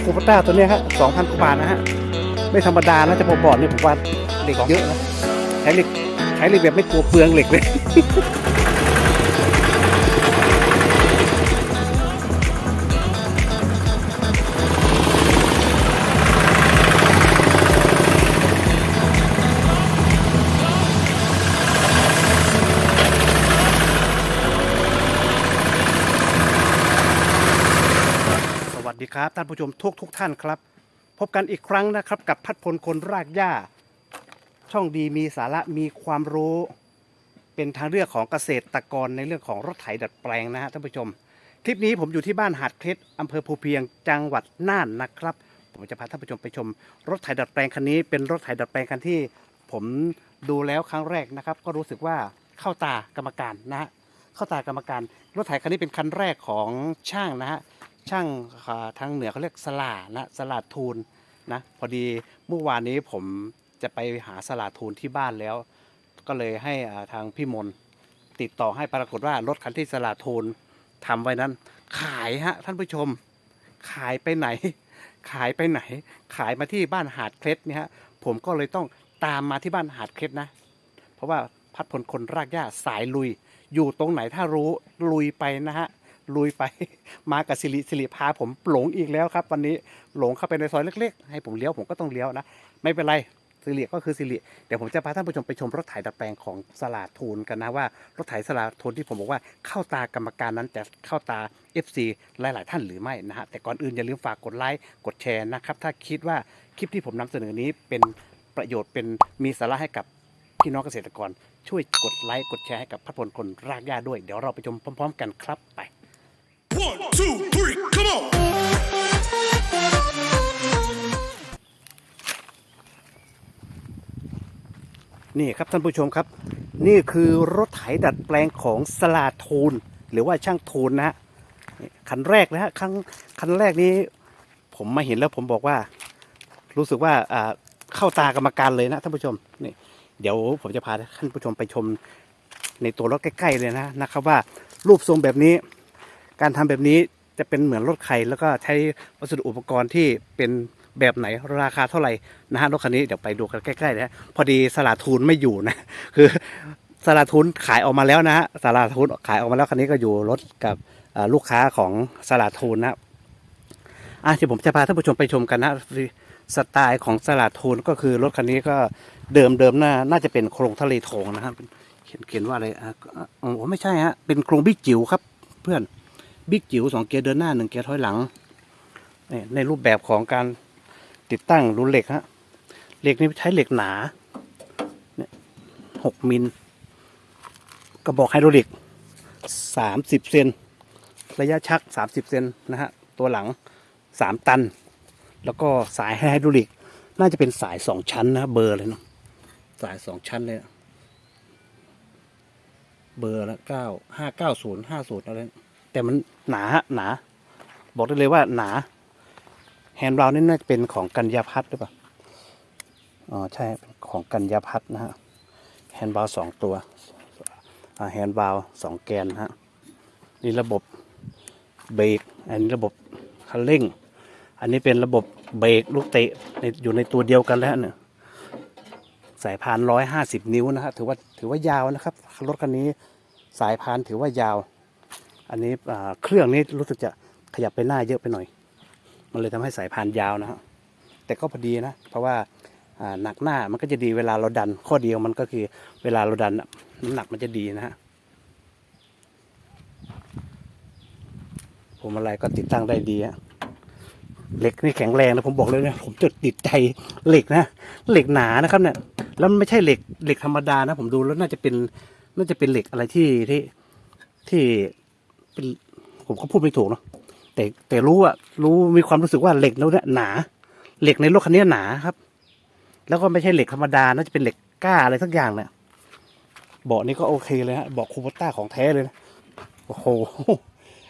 อคูปต้าตัวเนี้ยฮะสองพันกว่าบาทนะฮะ ไม่ธรรมดานะจะบอกบอกเนี่ยผมว่าเหล็กเยอะนะใช้เหล็กใช้เหล็กแบบไม่กลัวเปลืองเหล็กเลย ครับท่านผู้ชมทุกทุกท่านครับ พบกันอีกครั้งนะครับกับพัดพลคนรากหญ้า ช่องดีมีสาระมีความรู้ เป็นทางเลือกของเกษตรกรในเรื่องของรถไถดัดแปลงนะฮะท่านผู้ชม คลิปนี้ผมอยู่ที่บ้านหาดเพชรอำเภอภูเพียงจังหวัดน่านนะครับ ผมจะพาท่านผู้ชมไปชม รถไถดัดแปลงคันนี้ เป็นรถไถดัดแปลงคันที่ ผมดูแล้วครั้งแรกนะครับ ก็รู้สึกว่าเข้าตากรรมการนะฮะเข้าตากรรมการรถไถคันนี้เป็นคันแรกของช่างนะฮะ ช่างทางเหนือเขาเรียกสลานะสลาทูลนะพอดีเมื่อวานนี้ผมจะไปหาสลาทูลที่บ้านแล้ว ก็เลยให้ทางพี่มนติดต่อให้ปรากฏว่ารถคันที่สลาทูลทำไว้นั้น ขายฮะท่านผู้ชม ขายไปไหน ขายไปไหน ขายมาที่บ้านหาดเคล็ดเนี่ยฮะผมก็เลยต้องตามมาที่บ้านหาดเคล็ดนะ เพราะว่าพัดพลคนรากหญ้าสายลุย อยู่ตรงไหนถ้ารู้ลุยไปนะฮะ ลุยไป มากับสิริสิริพาผมหลงอีกแล้วครับ วันนี้หลงเข้าไปในซอยเล็กๆ ให้ผมเลี้ยวผมก็ต้องเลี้ยวนะ ไม่เป็นไรสิริก็คือสิริเดี๋ยวผมจะพาท่านผู้ชมไปชมรถไถดัดแปลงของสลาทูนกันนะว่ารถไถสลาทูนที่ผมบอกว่าเข้าตากรรมการนั้นจะเข้าตา FC หลาย ๆ ท่านหรือไม่นะฮะแต่ก่อนอื่นอย่าลืมฝากกดไลค์กดแชร์นะครับถ้าคิดว่าคลิปที่ผมนำเสนอนี้เป็นประโยชน์เป็นมีสาระให้กับพี่น้องเกษตรกร ช่วยกดไลค์กดแชร์ให้กับพัดพลคนรากหญ้าด้วย เดี๋ยวเราไปชมพร้อม ๆ กันครับไป นี่ครับท่านผู้ชมครับ นี่คือรถไถดัดแปลงของสลาทูนหรือว่าช่างทูนนะฮะคันแรกนะฮะคันคันแรกนี้ผมมาเห็นแล้วผมบอกว่า รู้สึกว่าอ่าเข้าตากรรมการเลยนะท่านผู้ชมนี่เดี๋ยวผมจะพาท่านผู้ชมไปชมในตัวรถใกล้ๆเลยนะนะครับว่ารูปทรงแบบนี้ การทำแบบนี้จะเป็นเหมือนรถไข่แล้วก็ใช้วัสดุอุปกรณ์ที่เป็น แบบไหนราคาเท่าไหร่นะฮะรถคันนี้เดี๋ยวไปดูกันใกล้ๆนะพอดีสลาทูนไม่อยู่นะคือสลาทูนขายออกมาแล้วนะฮะสลาทูนขายออกมาแล้วคันนี้ก็อยู่รถกับลูกค้าของสลาทูนนะอะเดี๋ยวผมจะพาท่านผู้ชมไปชมกันนะสไตล์ของสลาทูนก็คือรถคันนี้ก็เดิมเดิมน่าน่าจะเป็นโครงทะเลทองนะครับเขียนเขียนว่าอะไรอะอ๋อไม่ใช่ฮะเป็นโครงบิ๊กจิ๋วครับ เพื่อนบิ๊กจิ๋วสองเกียร์เดินหน้าหนึ่งเกียร์ถอยหลังในรูปแบบของการ ติดตั้งรูเหล็กฮะเหล็กนี้ใช้เหล็กหนาเนี่ยหกมิลกระบอกไฮดรอลิกสามสิบเซนระยะชักสามสิบเซนนะฮะตัวหลังสามตัน แล้วก็สายไฮดรอลิก น่าจะเป็นสายสองชั้นนะเบอร์เลยเนาะสายสองชั้นเลยอะเบอร์ละเก้าห้าเก้าศูนย์ห้าศูนย์อะไรแต่มันหนาฮะหนา บอกได้เลยว่าหนา แฮนด์บราวนี่น่าจะเป็นของกัญญาพัฒน์หรือเปล่า อ๋อใช่เป็นของกัญญาพัฒน์นะฮะ แฮนด์บราวสองตัวแฮนด์บราวสองแกนฮะ นี่ระบบเบรก อันนี้ระบบคันเร่ง อันนี้เป็นระบบเบรกลูกเตะในอยู่ในตัวเดียวกันแล้วเนี่ย สายพานร้อยห้าสิบนิ้วนะฮะ ถือว่าถือว่ายาวนะครับ รถคันนี้สายพานถือว่ายาว อันนี้เครื่องนี้รู้สึกจะขยับไปหน้าเยอะไปหน่อย มันเลยทำให้สายพานยาวนะฮะแต่ก็พอดีนะ เพราะว่าหนักหน้ามันก็จะดีเวลาเราดัน ข้อเดียวมันก็คือเวลาเราดันน้ำหนักมันจะดีนะฮะผมอะไรก็ติดตั้งได้ดีอะเหล็กนี่แข็งแรงนะผมบอกเลยนะผมจดติดใจเหล็กนะเหล็กหนานะครับเนี่ยแล้วมันไม่ใช่เหล็กเหล็กธรรมดานะ ผมดูแล้วน่าจะเป็นน่าจะเป็นเหล็กอะไรที่ที่ที่เป็นผมก็พูดไม่ถูกเนาะ แต่แต่รู้อะรู้มีความรู้สึกว่าเหล็กแล้วเนี่ยหนา เหล็กในรถคันนี้หนาครับ แล้วก็ไม่ใช่เหล็กธรรมดาน่าจะเป็นเหล็กกล้าอะไรสักอย่างเนี่ยเบาะนี้ก็โอเคเลยฮะเบาะคูโบต้าของแท้เลยนะโอ้โห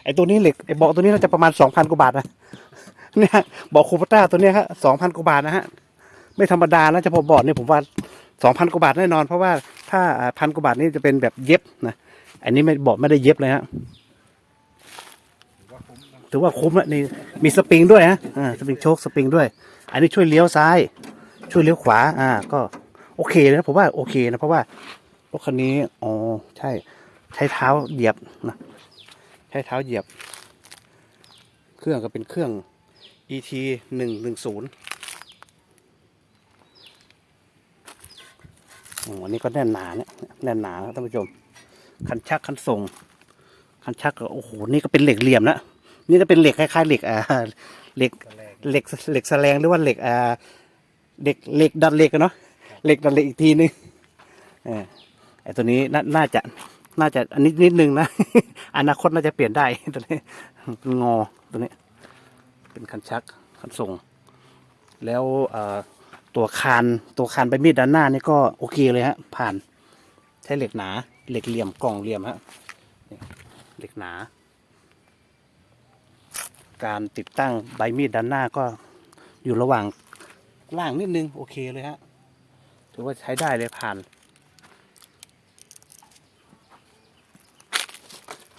ไอตัวนี้เหล็กไอเบาะตัวนี้น่าจะประมาณสองพันกว่าบาทนะเนี่ยเบาะคูโบต้าตัวเนี้ยครับสองพันกว่าบาทนะฮะไม่ธรรมดานะเฉพาะเบาะเนี่ยผมว่าสองพันกว่าบาทแน่นอน เพราะว่าถ้าพันกว่าบาทนี่จะเป็นแบบเย็บนะอันนี้ไม่เบาะไม่ได้เย็บเลยฮะ ถือว่าคุ้มละนี่มีสปริงด้วยนะอ่าสปริงโชคสปริงด้วย อันนี้ช่วยเลี้ยวซ้าย ช่วยเลี้ยวขวา อ่า ก็โอเคนะผมว่าโอเคนะเพราะว่ารถคันนี้อ๋อใช่ ใช้เท้าเหยียบนะใช้เท้าเหยียบ เครื่องก็เป็นเครื่อง ET หนึ่งหนึ่งศูนย์อันนี้ก็แน่นหนาเนี่ยแน่นหนาครับท่านผู้ชม คันชักคันส่ง คันชักก็โอ้โหนี่ก็เป็นเหล็กเหลี่ยมแล้ว นี่ก็เป็นเหล็กคล้ายๆเหล็กอ่าเหล็กเหล็กเหล็กแสลงหรือว่าเหล็กอ่าเหล็กเหล็กดัดเหล็กอะเนาะเหล็กดัดเหล็กอีกทีนึงเออไอตัวนี้น่าน่าจะน่าจะอันนี้นิดนึงนะ อนาคตน่าจะเปลี่ยนได้ตัวนี้เป็นงอตัวนี้ เป็นคันชักคันส่ง แล้วเอ่อตัวคานตัวคานใบมีดด้านหน้านี่ก็โอเคเลยฮะ ผ่านใช้เหล็กหนา เหล็กเหลี่ยมกล่องเหลี่ยมฮะนี่เหล็กหนา การติดตั้งใบมีดด้านหน้าก็อยู่ระหว่างล่างนิดนึง โอเคเลยฮะถือว่าใช้ได้เลยผ่าน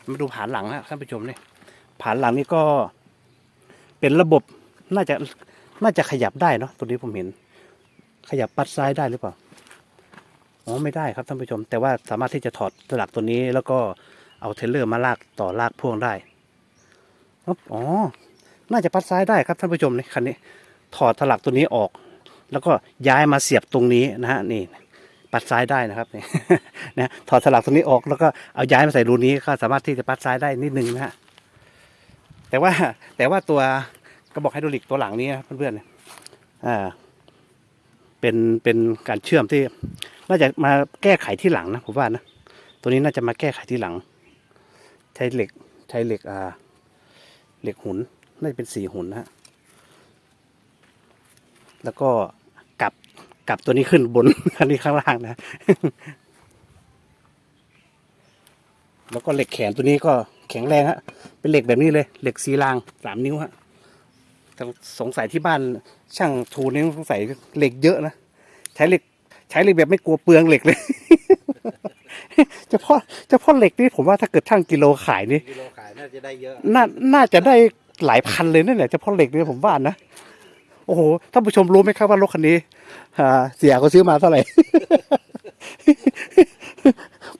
มาดูผ่านหลังฮะท่านผู้ชมนี่ผ่านหลังนี่ก็เป็นระบบน่าจะน่าจะขยับได้เนาะตัวนี้ผมเห็น ขยับปัดซ้ายได้หรือเปล่าอ๋อไม่ได้ครับท่านผู้ชม แต่ว่าสามารถที่จะถอดสลักตัวนี้ แล้วก็เอาเทเลอร์มาลากต่อลากพ่วงได้ อ๋อ น่าจะปัดซ้ายได้ครับท่านผู้ชมนี่คันนี้ ถอดสลักตัวนี้ออก แล้วก็ย้ายมาเสียบตรงนี้นะฮะนี่ปัดซ้ายได้นะครับนี่นะถอดสลักตัวนี้ออกแล้วก็เอาย้ายมาใส่รูนี้ก็สามารถที่จะปัดซ้ายได้นิดนึงนะฮะแต่ว่าแต่ว่าตัวกระบอกไฮดรอลิกตัวหลังนี้เพื่อนๆเนี่ยอ่าเป็นเป็นการเชื่อมที่น่าจะมาแก้ไขที่หลังนะผมว่านะตัวนี้น่าจะมาแก้ไขที่หลัง ใช้เหล็กใช้เหล็กอ่า เหล็กหุนน่าจะเป็นสี่หุนนะฮะแล้วก็กลับกลับตัวนี้ขึ้นบนอันนี้ข้างล่างนะ แล้วก็เหล็กแขนตัวนี้ก็แข็งแรงฮะ เป็นเหล็กแบบนี้เลย เหล็กซีรางสามนิ้วฮะสงสัยที่บ้านช่างทูนี่สงสัยเหล็กเยอะนะใช้เหล็กใช้เหล็กแบบไม่กลัวเปลืองเหล็กเลยเฉพาะเฉพาะเหล็กนี่ผมว่าถ้าเกิดช่างกิโลขายนี่ก น่าจะได้เยอะ น่าน่าจะได้หลายพันเลยนั่นแหละเฉพาะเหล็กเนี่ยผมว่านะโอ้โหท่านผู้ชมรู้ไหมครับว่ารถคันนี้เสียเขาซื้อมาเท่าไหร่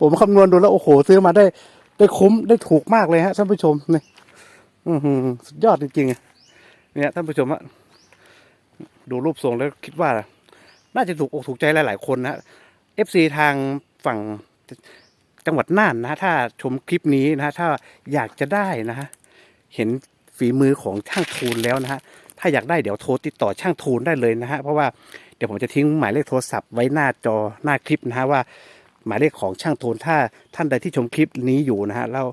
ผมคำนวณดูแล้วโอ้โห ซื้อมาได้ได้คุ้มได้ถูกมากเลยฮะท่านผู้ชมเนี่อือหือสุดยอดจริงๆเนี่ยท่านผู้ชมอะดูรูปทรงแล้วคิดว่า น่าจะถูกอกถูกใจหลายๆคนนะเอฟซีทางฝั่ง จังหวัดน่านนะถ้าชมคลิปนี้นะถ้าอยากจะได้นะฮะเห็นฝีมือของช่างทูนแล้วนะฮะถ้าอยากได้เดี๋ยวโทรติดต่อช่างทูนได้เลยนะฮะเพราะว่าเดี๋ยวผมจะทิ้งหมายเลขโทรศัพท์ไว้หน้าจอหน้าคลิปนะฮะว่า หมายเลขของช่างทูนถ้าท่านใดที่ชมคลิปนี้อยู่นะฮะแล้ว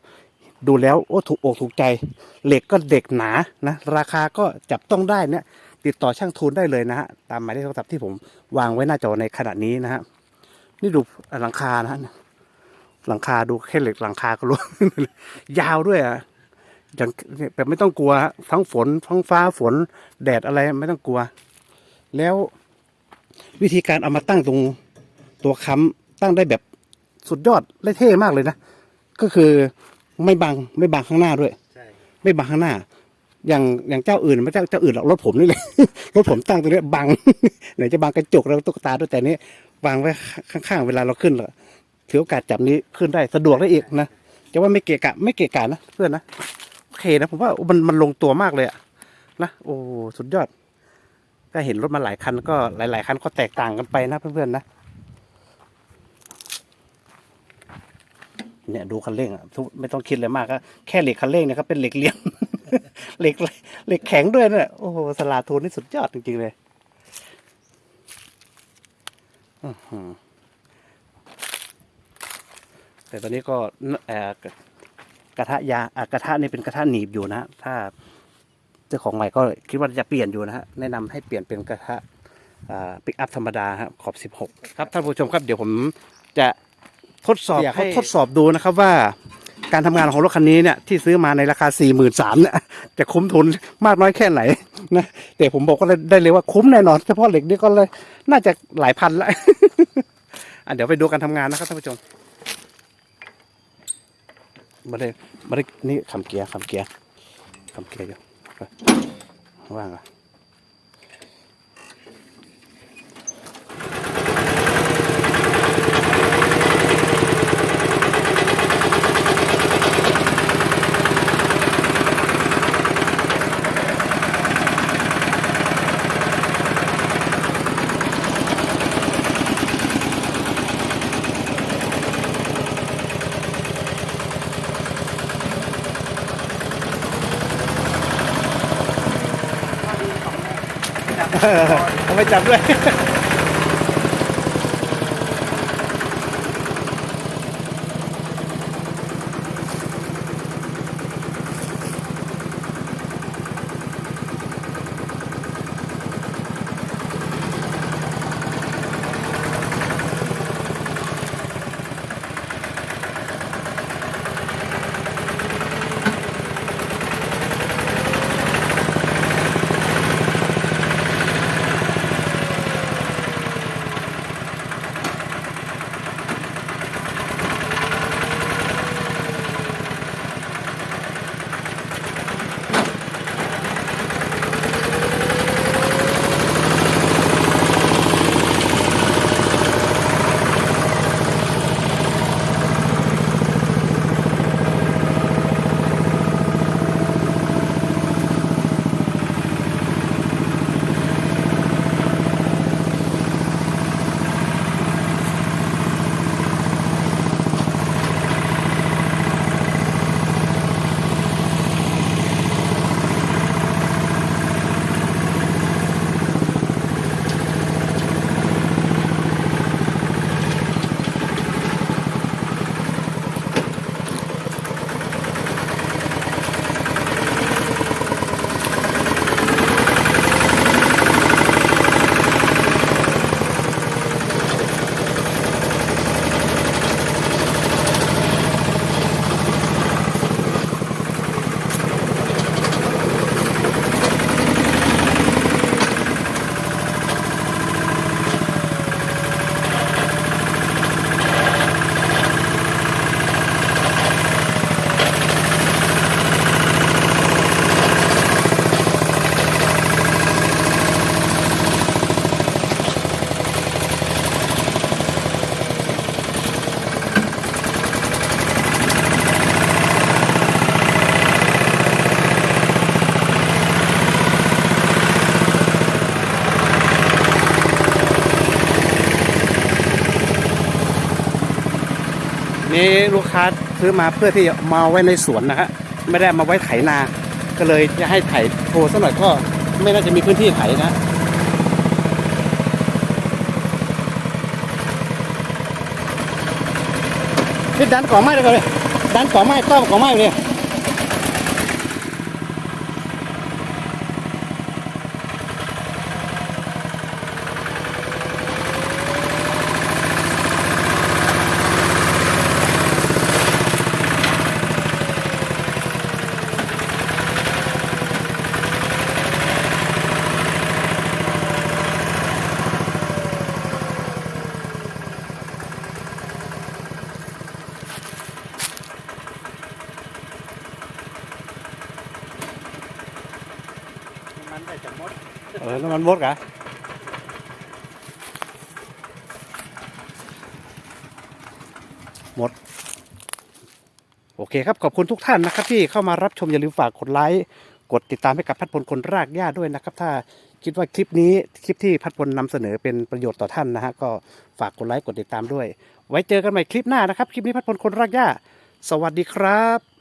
ดูแล้วโอ้ถูกอกถูกใจ เหล็กก็เด็กหนานะราคาก็จับต้องได้เนี่ยติดต่อช่างทูนได้เลยนะฮะตามหมายเลขโทรศัพท์ที่ผมวางไว้หน้าจอในขณะนี้นะฮะนี่ดูหลังคานะฮะ หลังคาดูแค่เหล็กหลังคาก็รู้ ยาวด้วยอะอย่างแบบไม่ต้องกลัวฮะทั้งฝนทั้งฟ้าฝนแดดอะไรไม่ต้องกลัว แล้ววิธีการเอามาตั้งตรงตัวค้ำตั้งได้แบบสุดยอดและเท่มากเลยนะ ก็คือไม่บังไม่บังข้างหน้าด้วยใช่ไม่บังข้างหน้า อย่างอย่างเจ้าอื่นไม่เจ้าเจ้าอื่นหรอกรถผมนี่เลยรถผมตั้งตรงเนี้ยบังไหนจะบังกระจกแล้วตุ๊กตาด้วยแต่นี้วางไว้ข้างๆเวลาเราขึ้นแล้ว ถือโอกาสจับนี้ขึ้นได้สะดวกได้อีกนะจะว่าไม่เกะกะไม่เกะกะนะเพื่อนนะโอเคนะผมว่ามันมันลงตัวมากเลยอะนะโอ้สุดยอด ก็เห็นรถมาหลายคันก็หลาย ๆ คันก็แตกต่างกันไปนะเพื่อนๆนะเนี่ยดูคันเร่งอะทุไม่ต้องคิดเลยมากก็แค่เหล็กคันเร่งเนี่ยก็เป็นเหล็กเหลี่ยมเหล็กเหล็กแข็งด้วยเนี่ยโอ้โหสลาทูนนี่สุดยอดจริงๆเลยอือ แต่ตอนนี้ก็เอ่อกระทะยาอะกระทะนี่เป็นกระทะหนีบอยู่นะฮะถ้าเจ้าของใหม่ก็คิดว่าจะเปลี่ยนอยู่นะฮะแนะนำให้เปลี่ยนเป็นกระทะปิกอัพธรรมดาฮะขอบ 16 ครับท่านผู้ชมครับเดี๋ยวผมจะทดสอบอยากให้ให้ทดสอบดูนะครับว่าการทำงานของรถคันนี้เนี่ยที่ซื้อมาในราคา 4 3 0 0 0เนี่ยจะคุ้มทุนมากน้อยแค่ไหนนะแต่ผมบอกก็ได้เลยว่าคุ้มแน่นอนเฉพาะเหล็กนี่ก็เลยน่าจะหลายพันละอะเดี๋ยวไปดูการทำงานนะครับท่านผู้ชม ม่ได้ไม่ได้นี่คำเกียร์คำเกียร์คำเกียร์อยู่ว่างเหรอะ เอาไปจับด้วย ค้าซื้อมาเพื่อที่จะมาไว้ในสวนนะฮะไม่ได้มาไว้ไถนา ก็เลยจะให้ไถโทรสักหน่อยก็ไม่น่าจะมีพื้นที่ไถนะนี่ดันก่อไม้เลยก่อนเลยดันก่อไม้ต้อมก่อไม้เลย เออน้ำมันมดกะหมด โอเคครับ ขอบคุณทุกท่านนะครับ ที่เข้ามารับชมอย่าลืมฝากกดไลค์กดติดตามให้กับพัดพลคนรากหญ้าด้วยนะครับ ถ้าคิดว่าคลิปนี้คลิปที่พัดพลนำเสนอเป็นประโยชน์ต่อท่านนะฮะก็ฝากกดไลค์กดติดตามด้วย ไว้เจอกันใหม่คลิปหน้านะครับ คลิปนี้พัดพลคนรากหญ้า สวัสดีครับ